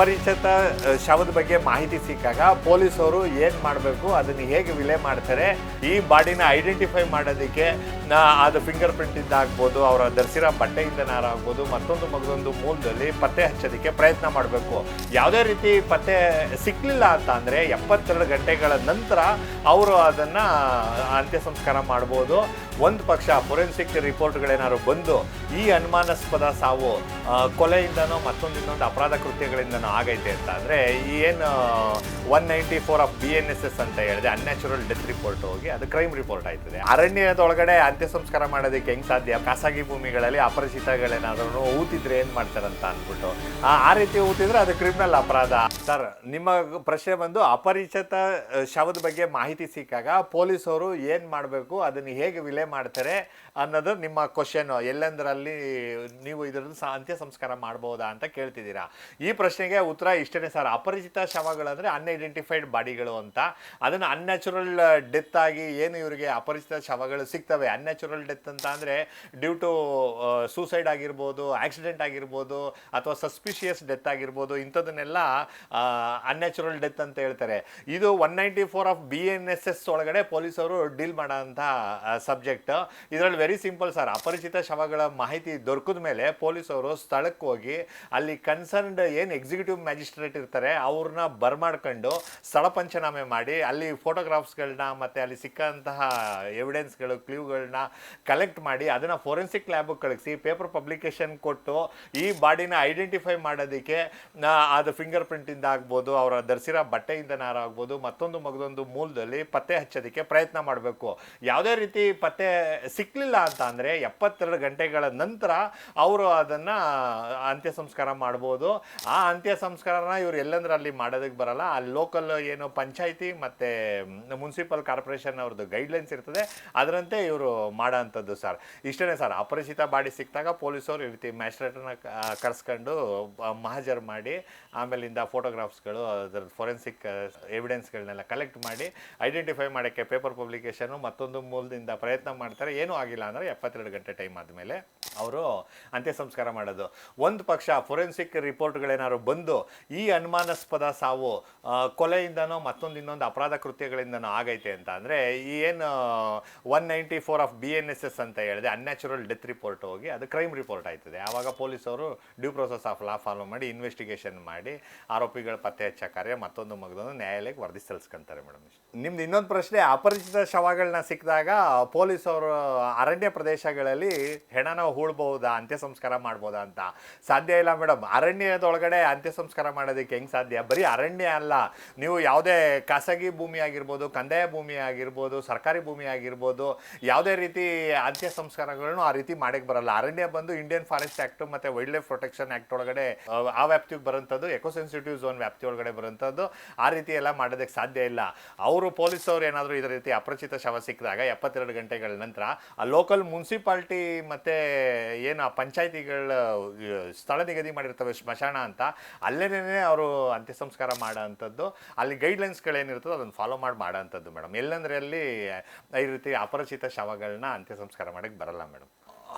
ಅಪರಿಚಿತ ಶವದ ಬಗ್ಗೆ ಮಾಹಿತಿ ಸಿಕ್ಕಾಗ ಪೊಲೀಸವರು ಏನು ಮಾಡಬೇಕು, ಅದನ್ನು ಹೇಗೆ ವಿಲೆ ಮಾಡ್ತಾರೆ, ಈ ಬಾಡಿನ ಐಡೆಂಟಿಫೈ ಮಾಡೋದಕ್ಕೆ ಅದು ಫಿಂಗರ್ ಪ್ರಿಂಟಿಂದ ಆಗ್ಬೋದು, ಅವರ ಧರಿಸಿರೋ ಬಟ್ಟೆಯಿಂದನಾರ ಆಗ್ಬೋದು, ಮತ್ತೊಂದು ಮಗದೊಂದು ಮೂಲದಲ್ಲಿ ಪತ್ತೆ ಹಚ್ಚೋದಕ್ಕೆ ಪ್ರಯತ್ನ ಮಾಡಬೇಕು. ಯಾವುದೇ ರೀತಿ ಪತ್ತೆ ಸಿಕ್ಕಲಿಲ್ಲ ಅಂತ ಅಂದರೆ ಎಪ್ಪತ್ತೆರಡು ಗಂಟೆಗಳ ನಂತರ ಅವರು ಅದನ್ನು ಅಂತ್ಯ ಸಂಸ್ಕಾರ ಮಾಡ್ಬೋದು. ಒಂದು ಪಕ್ಷ ಫೊರೆನ್ಸಿಕ್ ರಿಪೋರ್ಟ್ಗಳೇನಾದ್ರು ಬಂದು ಈ ಅನುಮಾನಾಸ್ಪದ ಸಾವು ಕೊಲೆಯಿಂದನೋ ಮತ್ತೊಂದು ಇನ್ನೊಂದು ಅಪರಾಧ ಕೃತ್ಯಗಳಿಂದನೋ ಆಗೈತೆ ಅಂತ ಅಂದರೆ ಏನು one ninety four of B N S S ಅಂತ ಹೇಳಿದೆ ಅನ್ಯಾಚುರಲ್ ಡೆತ್ ರಿಪೋರ್ಟ್ ಹೋಗಿ ಅದು ಕ್ರೈಮ್ ರಿಪೋರ್ಟ್ ಆಯ್ತದೆ. ಅರಣ್ಯದೊಳಗಡೆ ಅಂತ್ಯ ಸಂಸ್ಕಾರ ಮಾಡೋದಕ್ಕೆ ಹೆಂಗೆ ಸಾಧ್ಯ? ಖಾಸಗಿ ಭೂಮಿಗಳಲ್ಲಿ ಅಪರಿಚಿತಗಳೇನಾದ್ರೂ ಊತಿದ್ರೆ ಏನು ಮಾಡ್ತಾರಂತ ಅಂದ್ಬಿಟ್ಟು. ಆ ರೀತಿ ಊತಿದ್ರೆ ಅದು ಕ್ರಿಮಿನಲ್ ಅಪರಾಧ. ಸರ್, ನಿಮ್ಮ ಪ್ರಶ್ನೆ ಬಂದು ಅಪರಿಚಿತ ಶವದ ಬಗ್ಗೆ ಮಾಹಿತಿ ಸಿಕ್ಕಾಗ ಪೊಲೀಸರು ಏನು ಮಾಡಬೇಕು, ಅದನ್ನು ಹೇಗೆ ವಿಲೆ ಮಾಡ್ತಾರೆ ಅನ್ನೋದು ನಿಮ್ಮ ಕ್ವಶನ್ ಎಲ್ಲೆಂದರಲ್ಲಿ ನೀವು ಇದರದ್ದು ಅಂತ್ಯ ಸಂಸ್ಕಾರ ಮಾಡ್ಬೋದಾ ಅಂತ ಕೇಳ್ತಿದ್ದೀರಾ. ಈ ಪ್ರಶ್ನೆಗೆ ಉತ್ತರ ಇಷ್ಟೇ ಸರ್. ಅಪರಿಚಿತ ಶವಗಳಂದರೆ ಅನ್ಐಡೆಂಟಿಫೈಡ್ ಬಾಡಿಗಳು ಅಂತ. ಅದನ್ನು ಅನ್ಯಾಚುರಲ್ ಡೆತ್ ಆಗಿ ಏನು ಇವರಿಗೆ ಅಪರಿಚಿತ ಶವಗಳು ಸಿಗ್ತವೆ? ಅನ್ಯಾಚುರಲ್ ಡೆತ್ ಅಂತ ಅಂದರೆ ಡ್ಯೂ ಟು ಸೂಸೈಡ್ ಆಗಿರ್ಬೋದು ಆಕ್ಸಿಡೆಂಟ್ ಆಗಿರ್ಬೋದು, ಅಥವಾ ಸಸ್ಪಿಷಿಯಸ್ ಡೆತ್ ಆಗಿರ್ಬೋದು, ಇಂಥದನ್ನೆಲ್ಲ ಅನ್ಯಾಚುರಲ್ ಡೆತ್ ಅಂತ ಹೇಳ್ತಾರೆ. ಇದು one ninety four of B N S S ಒಳಗಡೆ ಪೊಲೀಸರು ಡೀಲ್ ಮಾಡೋಂಥ ಸಬ್ಜೆಕ್ಟ್. ಇದರಲ್ಲಿ ವೆರಿ ಸಿಂಪಲ್ ಸರ್. ಅಪರಿಚಿತ ಶವಗಳ ಮಾಹಿತಿ ದೊರಕಿದ ಮೇಲೆ ಪೊಲೀಸರು ಸ್ಥಳಕ್ಕೆ ಹೋಗಿ ಅಲ್ಲಿ ಕನ್ಸರ್ನ್ಡ್ ಏನು ಎಕ್ಸಿಕ್ಯೂಟಿವ್ ಮ್ಯಾಜಿಸ್ಟ್ರೇಟ್ ಇರ್ತಾರೆ, ಅವ್ರನ್ನ ಬರ್ಮಾಡ್ಕೊಂಡು ಸ್ಥಳ ಪಂಚನಾಮೆ ಮಾಡಿ, ಅಲ್ಲಿ ಫೋಟೋಗ್ರಾಫ್ಸ್ಗಳನ್ನ ಮತ್ತು ಅಲ್ಲಿ ಸಿಕ್ಕಂತಹ ಎವಿಡೆನ್ಸ್ಗಳು ಕ್ಲೂಗಳನ್ನ ಕಲೆಕ್ಟ್ ಮಾಡಿ, ಅದನ್ನು ಫೋರೆನ್ಸಿಕ್ ಲ್ಯಾಬಿಗೆ ಕಳಿಸಿ ಪೇಪರ್ ಪಬ್ಲಿಕೇಶನ್ ಕೊಟ್ಟು, ಈ ಬಾಡಿನ ಐಡೆಂಟಿಫೈ ಮಾಡೋದಕ್ಕೆ ಅದು ಫಿಂಗರ್ ಪ್ರಿಂಟಿಂದ ಆಗ್ಬೋದು, ಅವರ ಧರಿಸಿರೋ ಬಟ್ಟೆಯಿಂದನಾರು ಆಗ್ಬೋದು, ಮತ್ತೊಂದು ಮಗದೊಂದು ಮೂಲದಲ್ಲಿ ಪತ್ತೆ ಹಚ್ಚೋದಕ್ಕೆ ಪ್ರಯತ್ನ ಮಾಡಬೇಕು. ಯಾವುದೇ ರೀತಿ ಪತ್ತೆ ಸಿಕ್ಕಲಿಲ್ಲ ಅಂತ ಅಂದರೆ, ಎಪ್ಪತ್ತೆರಡು ಗಂಟೆಗಳ ನಂತರ ಅವರು ಅದನ್ನು ಅಂತ್ಯ ಸಂಸ್ಕಾರ ಮಾಡ್ಬೋದು. ಆ ಅಂತ್ಯ ಸಂಸ್ಕಾರನ ಇವ್ರು ಎಲ್ಲಂದ್ರೆ ಅಲ್ಲಿ ಮಾಡೋದಕ್ಕೆ ಬರಲ್ಲ. ಆ ಲೋಕಲ್ ಏನು ಪಂಚಾಯಿತಿ ಮತ್ತು ಮುನ್ಸಿಪಲ್ ಕಾರ್ಪೊರೇಷನ್ ಅವ್ರದ್ದು ಗೈಡ್ಲೈನ್ಸ್ ಇರ್ತದೆ. ಅದರಂತೆ ಇವರು ಮಾಡೋ ಅಂಥದ್ದು ಸರ್ ಇಷ್ಟೇ ಸರ್ ಅಪರಿಚಿತ ಬಾಡಿ ಸಿಕ್ಕಿದಾಗ ಪೊಲೀಸವ್ರು ಈ ರೀತಿ ಮ್ಯಾಜಿಸ್ಟ್ರೇಟನ್ನ ಕರೆಸ್ಕೊಂಡು ಮಹಾಜರ್ ಮಾಡಿ, ಆಮೇಲಿಂದ ಫೋಟೋಗ್ರಾಫ್ಸ್ಗಳು ಅದರ ಫೊರೆನ್ಸಿಕ್ ಎವಿಡೆನ್ಸ್ಗಳನ್ನೆಲ್ಲ ಕಲೆಕ್ಟ್ ಮಾಡಿ ಐಡೆಂಟಿಫೈ ಮಾಡೋಕ್ಕೆ ಪೇಪರ್ ಪಬ್ಲಿಕೇಶನು ಮತ್ತೊಂದು ಮೂಲದಿಂದ ಪ್ರಯತ್ನ ಮಾಡ್ತಾರೆ. ಏನೂ ಆಗಿಲ್ಲ ಅಂದರೆ ಎಪ್ಪತ್ತೆರಡು ಗಂಟೆ ಟೈಮ್ ಆದಮೇಲೆ. ಅವರು ಅಂತ್ಯ ಸಂಸ್ಕಾರ ಮಾಡೋದು. ಒಂದು ಪಕ್ಷ ಫೊರೆನ್ಸಿಕ್ ರಿಪೋರ್ಟ್ಗಳೇನಾದ್ರು ಬಂದು ಈ ಅನುಮಾನಾಸ್ಪದ ಸಾವು ಕೊಲೆಯಿಂದನೋ ಮತ್ತೊಂದು ಇನ್ನೊಂದು ಅಪರಾಧ ಕೃತ್ಯಗಳಿಂದನೋ ಆಗೈತೆ ಅಂತ ಅಂದರೆ ಈ ಏನು one ninety four of B N S S ಅಂತ ಹೇಳಿದೆ ಅನ್ಯಾಚುರಲ್ ಡೆತ್ ರಿಪೋರ್ಟ್ ಹೋಗಿ ಅದು ಕ್ರೈಮ್ ರಿಪೋರ್ಟ್ ಆಯ್ತದೆ. ಆವಾಗ ಪೊಲೀಸರು due process of law follow ಮಾಡಿ ಇನ್ವೆಸ್ಟಿಗೇಷನ್ ಮಾಡಿ, ಆರೋಪಿಗಳ ಪತ್ತೆ ಹಚ್ಚ ಕಾರ್ಯ ಮತ್ತೊಂದು ಮಗದೊಂದು ನ್ಯಾಯಾಲಯಕ್ಕೆ ವರದಿ ಸಲ್ಲಿಸ್ಕೊಂತಾರೆ ಮೇಡಮ್ ನಿಮ್ದು ಇನ್ನೊಂದು ಪ್ರಶ್ನೆ, ಅಪರಿಚಿತ ಶವಗಳನ್ನ ಸಿಕ್ಕಿದಾಗ ಪೊಲೀಸರು ಅರಣ್ಯ ಪ್ರದೇಶಗಳಲ್ಲಿ ಹೆಣನ ಹೂಳ್ಬಹುದಾ ಅಂತ್ಯ ಸಂಸ್ಕಾರ ಮಾಡ್ಬೋದಾ ಅಂತ. ಸಾಧ್ಯ ಇಲ್ಲ ಮೇಡಮ್. ಅರಣ್ಯದೊಳಗಡೆ ಅಂತ್ಯ ಸಂಸ್ಕಾರ ಮಾಡೋದಕ್ಕೆ ಹೆಂಗೆ ಸಾಧ್ಯ? ಬರೀ ಅರಣ್ಯ ಅಲ್ಲ. ನೀವು ಯಾವುದೇ ಖಾಸಗಿ ಭೂಮಿ ಆಗಿರ್ಬೋದು ಕಂದಾಯ ಭೂಮಿ ಆಗಿರ್ಬೋದು ಸರ್ಕಾರಿ ಭೂಮಿ ಆಗಿರ್ಬೋದು ಯಾವುದೇ ರೀತಿ ಅಂತ್ಯ ಸಂಸ್ಕಾರಗಳನ್ನು ಆ ರೀತಿ ಮಾಡಕ್ಕೆ ಬರಲ್ಲ. ಅರಣ್ಯ ಬಂದು ಇಂಡಿಯನ್ ಫಾರೆಸ್ಟ್ ಆ್ಯಕ್ಟ್ ಮತ್ತು ವೈಲ್ಡ್ ಲೈಫ್ ಪ್ರೊಟೆಕ್ಷನ್ ಆ್ಯಕ್ಟ್ ಒಳಗಡೆ ಆ, ವ್ಯಾಪ್ತಿಗೆ ಬರೋಂಥದ್ದು ಎಕೋಸೆನ್ಸಿಟಿವ್ ಝೋನ್ ವ್ಯಾಪ್ತಿ ಒಳಗಡೆ ಬರೋಂಥದ್ದು ಆ ರೀತಿ ಎಲ್ಲ ಮಾಡೋದಕ್ಕೆ ಸಾಧ್ಯ ಇಲ್ಲ. ಅವರು ಪೊಲೀಸವ್ರು ಏನಾದರೂ ಇದೇ ರೀತಿ ಅಪರಿಚಿತ ಶವ ಸಿಕ್ಕಿದಾಗ ಎಪ್ಪತ್ತೆರಡು ಗಂಟೆಗಳ ನಂತರ ಆ ಲೋಕಲ್ ಮುನ್ಸಿಪಾಲ್ಟಿ ಮತ್ತು ಏನು ಆ ಪಂಚಾಯತಿಗಳ ಸ್ಥಳ ನಿಗದಿ ಮಾಡಿರ್ತವೆ ಸ್ಮಶಾನ ಅಂತ ಅಲ್ಲೇನೇ ಅವರು ಅಂತ್ಯ ಸಂಸ್ಕಾರ ಮಾಡೋ ಅಂಥದ್ದು ಅಲ್ಲಿ ಗೈಡ್ಲೈನ್ಸ್ಗಳೇನಿರ್ತದೋ ಅದನ್ನು ಫಾಲೋ ಮಾಡಿ ಮಾಡೋ ಅಂಥದ್ದು ಮೇಡಮ್. ಎಲ್ಲಂದ್ರೆ ಅಲ್ಲಿ ಈ ರೀತಿ ಅಪರಿಚಿತ ಶವಗಳನ್ನ ಅಂತ್ಯ ಸಂಸ್ಕಾರ ಮಾಡೋಕ್ಕೆ ಬರಲ್ಲ ಮೇಡಮ್.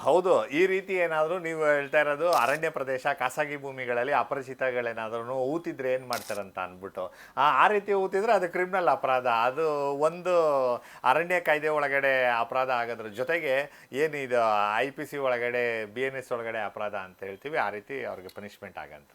ಹೌದು, ಈ ರೀತಿ ಏನಾದರೂ ನೀವು ಹೇಳ್ತಾ ಇರೋದು ಅರಣ್ಯ ಪ್ರದೇಶ, ಖಾಸಗಿ ಭೂಮಿಗಳಲ್ಲಿ ಅಪರಿಚಿತಗಳೇನಾದ್ರೂ ಊತಿದ್ರೆ ಏನು ಮಾಡ್ತಾರಂತ ಅಂದ್ಬಿಟ್ಟು. ಆ ರೀತಿ ಊತಿದ್ರೆ ಅದು ಕ್ರಿಮಿನಲ್ ಅಪರಾಧ. ಅದು ಒಂದು ಅರಣ್ಯ ಕಾಯ್ದೆ ಒಳಗಡೆ ಅಪರಾಧ ಆಗೋದ್ರ ಜೊತೆಗೆ ಏನಿದು ಐ ಪಿ ಸಿ ಒಳಗಡೆ ಬಿ ಎನ್ ಎಸ್ ಒಳಗಡೆ ಅಪರಾಧ ಅಂತ ಹೇಳ್ತೀವಿ, ಆ ರೀತಿ ಅವ್ರಿಗೆ ಪನಿಷ್ಮೆಂಟ್ ಆಗಂತ